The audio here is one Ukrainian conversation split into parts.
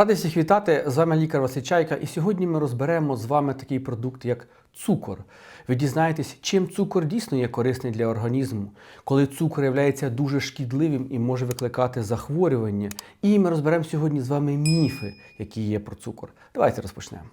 Радий всіх вітати. З вами лікар Василь Чайка, і сьогодні ми розберемо з вами такий продукт, як цукор. Ви дізнаєтесь, чим цукор дійсно є корисний для організму, коли цукор є дуже шкідливим і може викликати захворювання. І ми розберемо сьогодні з вами міфи, які є про цукор. Давайте розпочнемо.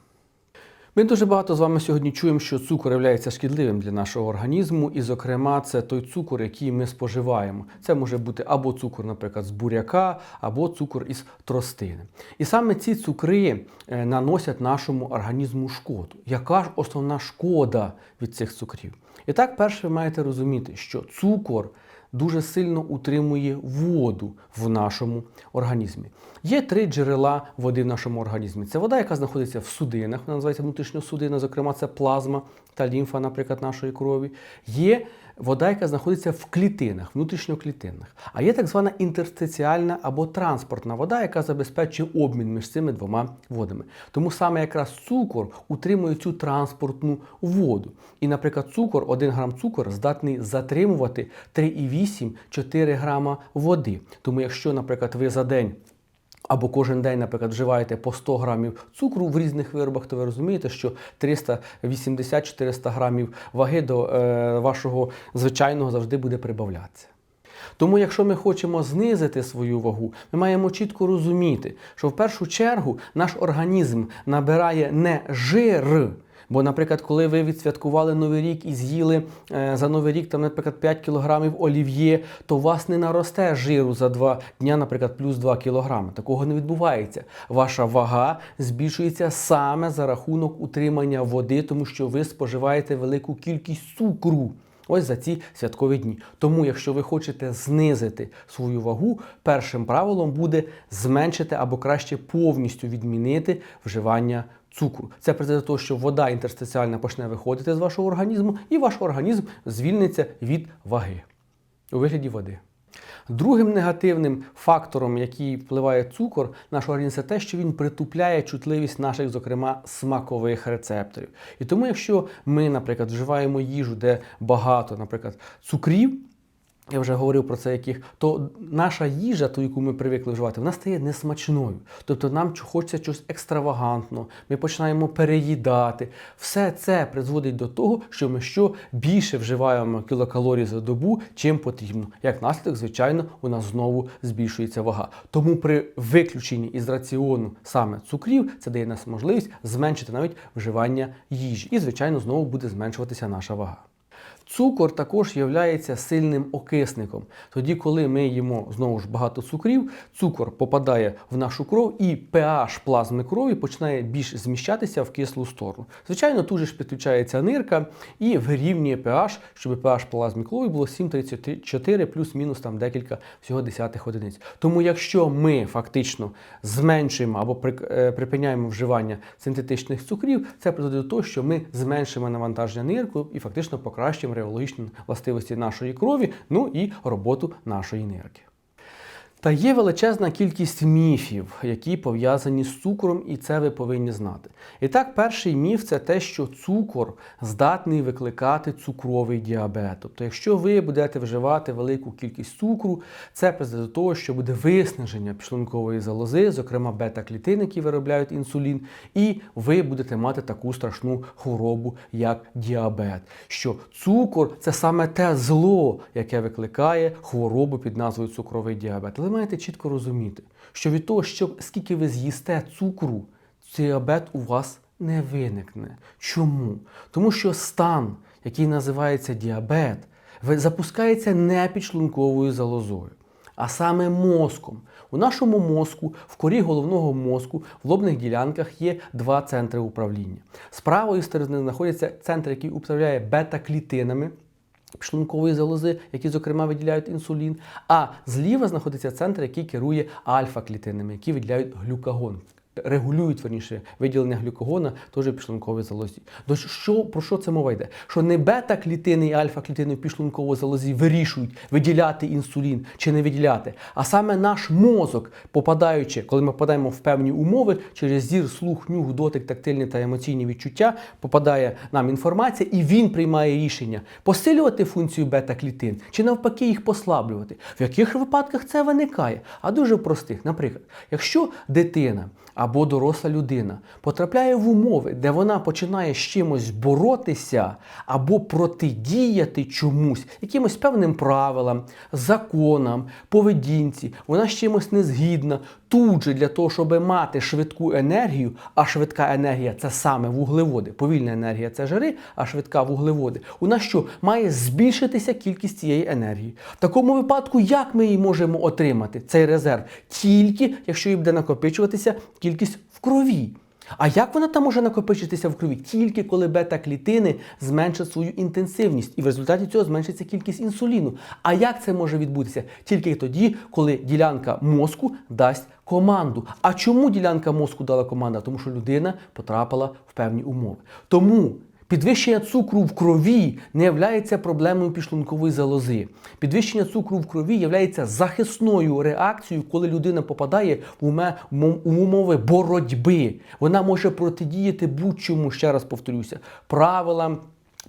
Ми дуже багато з вами сьогодні чуємо, що цукор є шкідливим для нашого організму, і, зокрема, це той цукор, який ми споживаємо. Це може бути або цукор, наприклад, з буряка, або цукор із тростини. І саме ці цукри е, наносять нашому організму шкоду. Яка ж основна шкода від цих цукрів? І так, перше, ви маєте розуміти, що цукор дуже сильно утримує воду в нашому організмі. Є три джерела води в нашому організмі. Це вода, яка знаходиться в судинах, вона називається внутрішньосудина, зокрема, це плазма та лімфа, наприклад, нашої крові. Є вода, яка знаходиться в клітинах, внутрішньоклітинних. А є так звана інтерстиціальна або транспортна вода, яка забезпечує обмін між цими двома водами. Тому саме якраз цукор утримує цю транспортну воду. І, наприклад, цукор, 1 грам цукор здатний затримувати 3,8-4 грама води. Тому, якщо, наприклад, ви за день або кожен день, наприклад, вживаєте по 100 грамів цукру в різних виробах, то ви розумієте, що 380-400 грамів ваги до е, вашого звичайного завжди буде прибавлятися. Тому, якщо ми хочемо знизити свою вагу, ми маємо чітко розуміти, що в першу чергу наш організм набирає не жир. Бо, наприклад, коли ви відсвяткували Новий рік і з'їли е, за Новий рік, там, наприклад, 5 кілограмів олів'є, то у вас не наросте жиру за 2 дня, наприклад, плюс 2 кілограми. Такого не відбувається. Ваша вага збільшується саме за рахунок утримання води, тому що ви споживаєте велику кількість цукру. Ось за ці святкові дні. Тому, якщо ви хочете знизити свою вагу, першим правилом буде зменшити або краще повністю відмінити вживання цукру. Це призведе до того, що вода інтерстиціальна почне виходити з вашого організму, і ваш організм звільниться від ваги у вигляді води. Другим негативним фактором, який впливає цукор, наш організм, це те, що він притупляє чутливість наших, зокрема, смакових рецепторів. І тому, якщо ми, наприклад, вживаємо їжу, де багато, наприклад, цукрів. Я вже говорив про це, яких то наша їжа, ту, яку ми привикли вживати, вона стає несмачною. Тобто нам хочеться щось екстравагантного, ми починаємо переїдати. Все це призводить до того, що ми що більше вживаємо кілокалорій за добу, чим потрібно. Як наслідок, звичайно, у нас знову збільшується вага. Тому при виключенні із раціону саме цукрів це дає нас можливість зменшити навіть вживання їжі. І, звичайно, знову буде зменшуватися наша вага. Цукор також є сильним окисником. Тоді, коли ми їмо знову ж багато цукрів, цукор попадає в нашу кров і pH плазми крові починає більш зміщатися в кислу сторону. Звичайно, тут же ж підключається нирка і вирівнює pH, щоб pH плазми крові було 7,34 плюс-мінус там декілька всього десятих одиниць. Тому якщо ми фактично зменшуємо або е, припиняємо вживання синтетичних цукрів, це призводить до того, що ми зменшимо навантаження нирку і фактично покращимо реологічні властивості нашої крові, ну і роботу нашої нирки. Та є величезна кількість міфів, які пов'язані з цукром, і це ви повинні знати. І так, перший міф це те, що цукор здатний викликати цукровий діабет. Тобто, якщо ви будете вживати велику кількість цукру, це призведе до того, що буде виснаження підшлункової залози, зокрема бета-клітин, які виробляють інсулін, і ви будете мати таку страшну хворобу, як діабет. Що цукор це саме те зло, яке викликає хворобу під назвою цукровий діабет. Ви маєте чітко розуміти, що від того, що скільки ви з'їсте цукру, діабет у вас не виникне. Чому? Тому що стан, який називається діабет, запускається не підшлунковою залозою, а саме мозком. У нашому мозку, в корі головного мозку, в лобних ділянках є два центри управління. З правої сторони знаходиться центр, який управляє бета-клітинами шлункової залози, які, зокрема, виділяють інсулін. А зліва знаходиться центр, який керує альфа-клітинами, які виділяють глюкагон регулюють верніше виділення глюкогона теж в залозі. До що, Про що це мова йде? Що не бета-клітини і альфа-клітини в підшлунковій залозі вирішують виділяти інсулін чи не виділяти, а саме наш мозок, попадаючи, коли ми попадаємо в певні умови, через зір, слух, нюх, дотик, тактильні та емоційні відчуття, попадає нам інформація, і він приймає рішення посилювати функцію бета-клітин чи навпаки їх послаблювати. В яких випадках це виникає? А дуже простих. Наприклад, якщо дитина або доросла людина потрапляє в умови, де вона починає з чимось боротися або протидіяти чомусь, якимось певним правилам, законам, поведінці, вона з чимось не згідна. Тут же для того, щоб мати швидку енергію, а швидка енергія це саме вуглеводи, повільна енергія це жири, а швидка вуглеводи. У нас що має збільшитися кількість цієї енергії. В такому випадку, як ми її можемо отримати, цей резерв? Тільки якщо її буде накопичуватися кількість в крові. А як вона там може накопичитися в крові? Тільки коли бета-клітини зменшать свою інтенсивність, і в результаті цього зменшиться кількість інсуліну. А як це може відбутися? Тільки тоді, коли ділянка мозку дасть команду. А чому ділянка мозку дала команду? Тому що людина потрапила в певні умови. Тому Підвищення цукру в крові не є проблемою підшлункової залози. Підвищення цукру в крові є захисною реакцією, коли людина попадає в умови боротьби. Вона може протидіяти будь-чому, ще раз повторюся, правилам.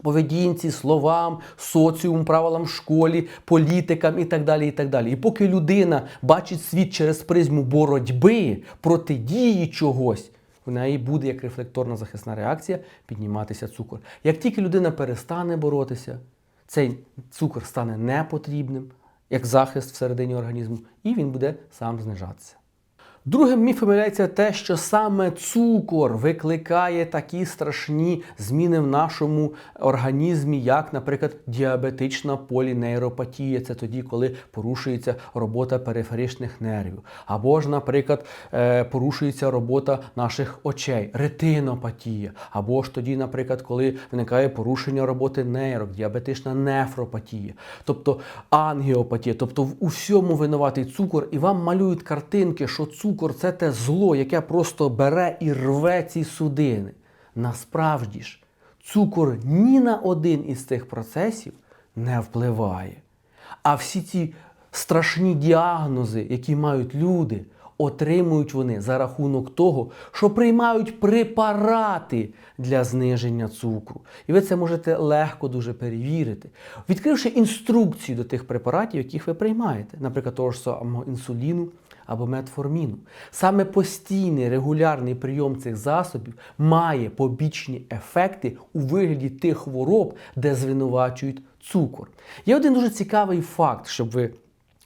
Поведінці, словам, соціум, правилам в школі, політикам і так далі. І так далі. І поки людина бачить світ через призму боротьби, протидії чогось, в неї буде як рефлекторна захисна реакція підніматися цукор. Як тільки людина перестане боротися, цей цукор стане непотрібним, як захист всередині організму, і він буде сам знижатися. Другим міфом є те, що саме цукор викликає такі страшні зміни в нашому організмі, як, наприклад, діабетична полінейропатія. Це тоді, коли порушується робота периферичних нервів. Або ж, наприклад, е, порушується робота наших очей, ретинопатія. Або ж тоді, наприклад, коли виникає порушення роботи нейрок, діабетична нефропатія, тобто ангіопатія, тобто в усьому винуватий цукор, і вам малюють картинки, що цукор цукор це те зло, яке просто бере і рве ці судини. Насправді ж, цукор ні на один із цих процесів не впливає. А всі ці страшні діагнози, які мають люди, отримують вони за рахунок того, що приймають препарати для зниження цукру. І ви це можете легко дуже перевірити, відкривши інструкцію до тих препаратів, яких ви приймаєте, наприклад, того ж самого інсуліну або метформіну. Саме постійний регулярний прийом цих засобів має побічні ефекти у вигляді тих хвороб, де звинувачують цукор. Є один дуже цікавий факт, щоб ви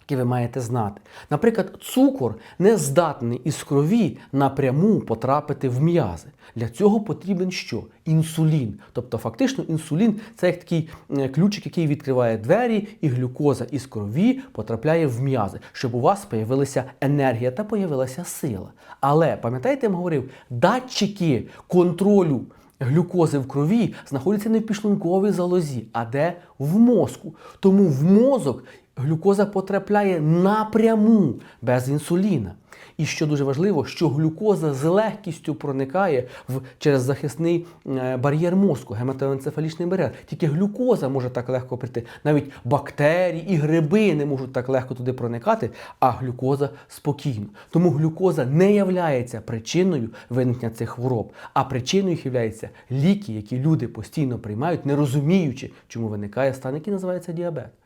які ви маєте знати. Наприклад, цукор не здатний із крові напряму потрапити в м'язи. Для цього потрібен що? Інсулін. Тобто, фактично, інсулін це як такий е, ключик, який відкриває двері, і глюкоза із крові потрапляє в м'язи, щоб у вас з'явилася енергія та появилася сила. Але пам'ятаєте, я вам говорив, датчики контролю. Глюкози в крові знаходяться не в підшлунковій залозі, а де в мозку. Тому в мозок глюкоза потрапляє напряму без інсуліна. І що дуже важливо, що глюкоза з легкістю проникає в, через захисний е, бар'єр мозку, гематоенцефалічний бар'єр. Тільки глюкоза може так легко прийти. Навіть бактерії і гриби не можуть так легко туди проникати, а глюкоза спокійно. Тому глюкоза не являється причиною виникнення цих хвороб, а причиною їх являються ліки, які люди постійно приймають, не розуміючи, чому виникає стан, який називається діабет.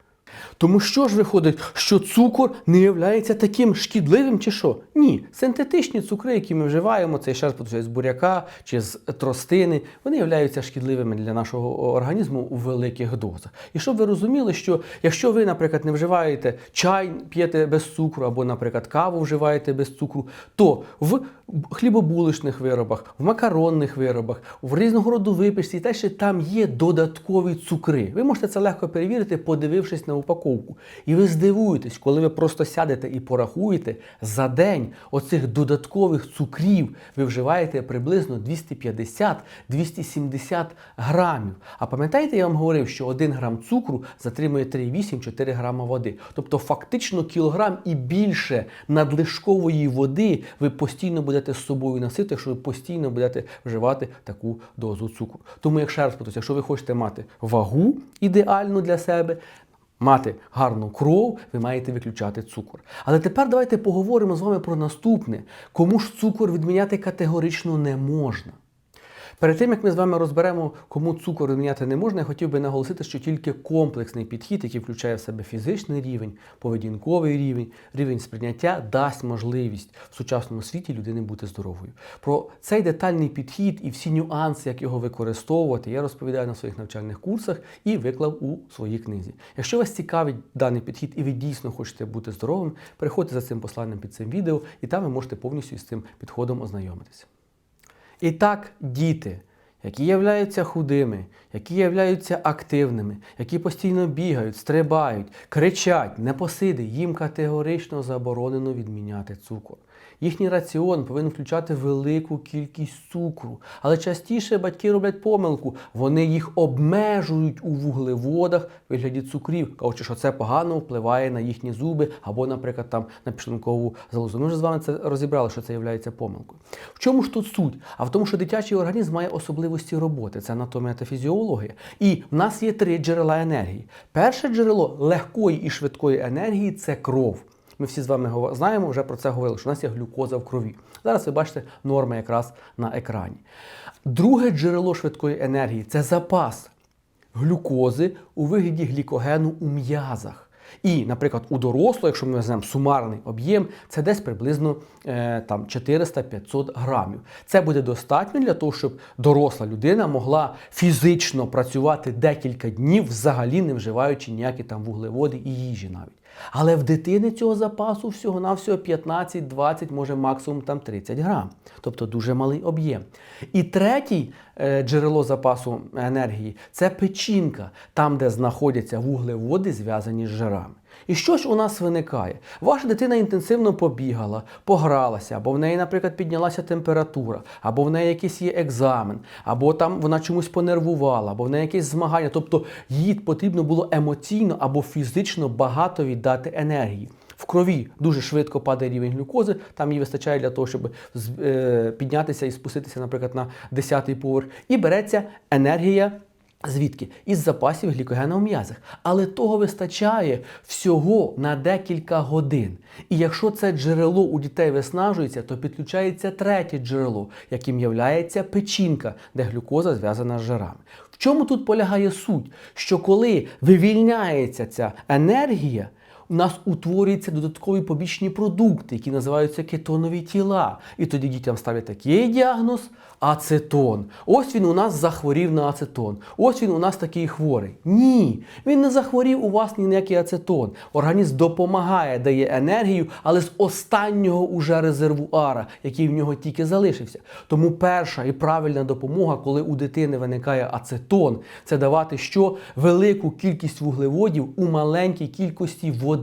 Тому що ж виходить, що цукор не є таким шкідливим чи що? Ні. Синтетичні цукри, які ми вживаємо, це ще раз з буряка чи з тростини, вони являються шкідливими для нашого організму у великих дозах. І щоб ви розуміли, що якщо ви, наприклад, не вживаєте чай, п'єте без цукру, або, наприклад, каву вживаєте без цукру, то в хлібобуличних виробах, в макаронних виробах, в різного роду випічці, та ще там є додаткові цукри. Ви можете це легко перевірити, подивившись на упаковку. І ви здивуєтесь, коли ви просто сядете і порахуєте за день оцих додаткових цукрів, ви вживаєте приблизно 250-270 грамів. А пам'ятаєте, я вам говорив, що 1 грам цукру затримує 3,8-4 грама води. Тобто, фактично кілограм і більше надлишкової води ви постійно будете з собою носити, якщо ви постійно будете вживати таку дозу цукру. Тому, як ще раз повторюсь, якщо ви хочете мати вагу ідеальну для себе, мати гарну кров, ви маєте виключати цукор. Але тепер давайте поговоримо з вами про наступне. Кому ж цукор відміняти категорично не можна. Перед тим як ми з вами розберемо, кому цукор відміняти не можна, я хотів би наголосити, що тільки комплексний підхід, який включає в себе фізичний рівень, поведінковий рівень, рівень сприйняття, дасть можливість в сучасному світі людини бути здоровою. Про цей детальний підхід і всі нюанси, як його використовувати, я розповідаю на своїх навчальних курсах і виклав у своїй книзі. Якщо вас цікавить даний підхід і ви дійсно хочете бути здоровим, переходьте за цим посланням під цим відео, і там ви можете повністю із цим підходом ознайомитися. І так, діти, які являються худими, які являються активними, які постійно бігають, стрибають, кричать, непосиди, їм категорично заборонено відміняти цукор. Їхній раціон повинен включати велику кількість цукру, але частіше батьки роблять помилку, вони їх обмежують у вуглеводах в вигляді цукрів, кажучи, що це погано впливає на їхні зуби або, наприклад, там на підшлункову залозу. Ми вже з вами це розібрали, що це є помилкою. В чому ж тут суть? А в тому, що дитячий організм має особливості роботи, це анатомія та фізіологія. І в нас є три джерела енергії. Перше джерело легкої і швидкої енергії це кров. Ми всі з вами знаємо, вже про це говорили, що у нас є глюкоза в крові. Зараз ви бачите норми якраз на екрані. Друге джерело швидкої енергії це запас глюкози у вигляді глікогену у м'язах. І, наприклад, у дорослого, якщо ми візьмемо сумарний об'єм, це десь приблизно е, там 400-500 грамів. Це буде достатньо для того, щоб доросла людина могла фізично працювати декілька днів, взагалі не вживаючи ніякі там вуглеводи і їжі навіть. Але в дитини цього запасу всього-навсього 15, 20, може максимум там 30 грам. Тобто дуже малий об'єм. І третій е, джерело запасу енергії це печінка, там, де знаходяться вуглеводи, зв'язані з жирами. І що ж у нас виникає? Ваша дитина інтенсивно побігала, погралася, або в неї, наприклад, піднялася температура, або в неї якийсь є екзамен, або там вона чомусь понервувала, або в неї якесь змагання. Тобто їй потрібно було емоційно або фізично багато віддати енергії. В крові дуже швидко падає рівень глюкози, там їй вистачає для того, щоб е, піднятися і спуститися, наприклад, на 10-й поверх. І береться енергія Звідки? Із запасів глікогена у м'язах. Але того вистачає всього на декілька годин. І якщо це джерело у дітей виснажується, то підключається третє джерело, яким являється печінка, де глюкоза зв'язана з жирами. В чому тут полягає суть? Що коли вивільняється ця енергія, у нас утворюються додаткові побічні продукти, які називаються кетонові тіла. І тоді дітям ставлять такий діагноз ацетон. Ось він у нас захворів на ацетон. Ось він у нас такий хворий. Ні, він не захворів у вас ні на який ацетон. Організм допомагає, дає енергію, але з останнього уже резервуара, який в нього тільки залишився. Тому перша і правильна допомога, коли у дитини виникає ацетон, це давати що? Велику кількість вуглеводів у маленькій кількості води.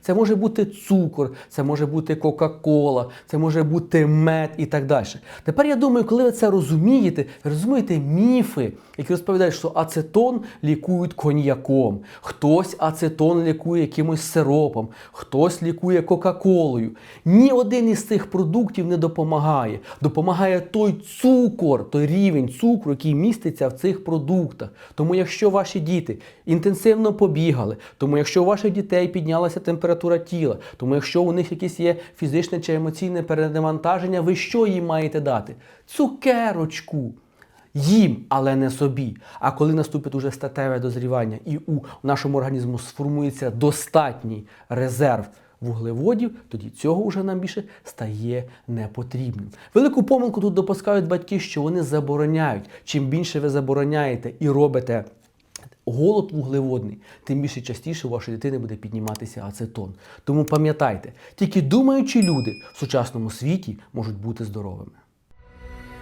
Це може бути цукор, це може бути Кока-Кола, це може бути мед і так далі. Тепер я думаю, коли ви це розумієте, розумієте міфи, які розповідають, що ацетон лікують коньяком, хтось ацетон лікує якимось сиропом, хтось лікує Кока-Колою. Ні один із цих продуктів не допомагає. Допомагає той цукор, той рівень цукру, який міститься в цих продуктах. Тому якщо ваші діти інтенсивно побігали, тому якщо у ваших дітей піднялася температура тіла, тому якщо у них якесь є фізичне чи емоційне перенавантаження, ви що їм маєте дати? Цукерочку. Їм, але не собі. А коли наступить уже статеве дозрівання і у нашому організму сформується достатній резерв вуглеводів, тоді цього вже нам більше стає непотрібним. Велику помилку тут допускають батьки, що вони забороняють. Чим більше ви забороняєте і робите голод вуглеводний, тим більше частіше у вашої дитини буде підніматися ацетон. Тому пам'ятайте, тільки думаючі люди в сучасному світі можуть бути здоровими.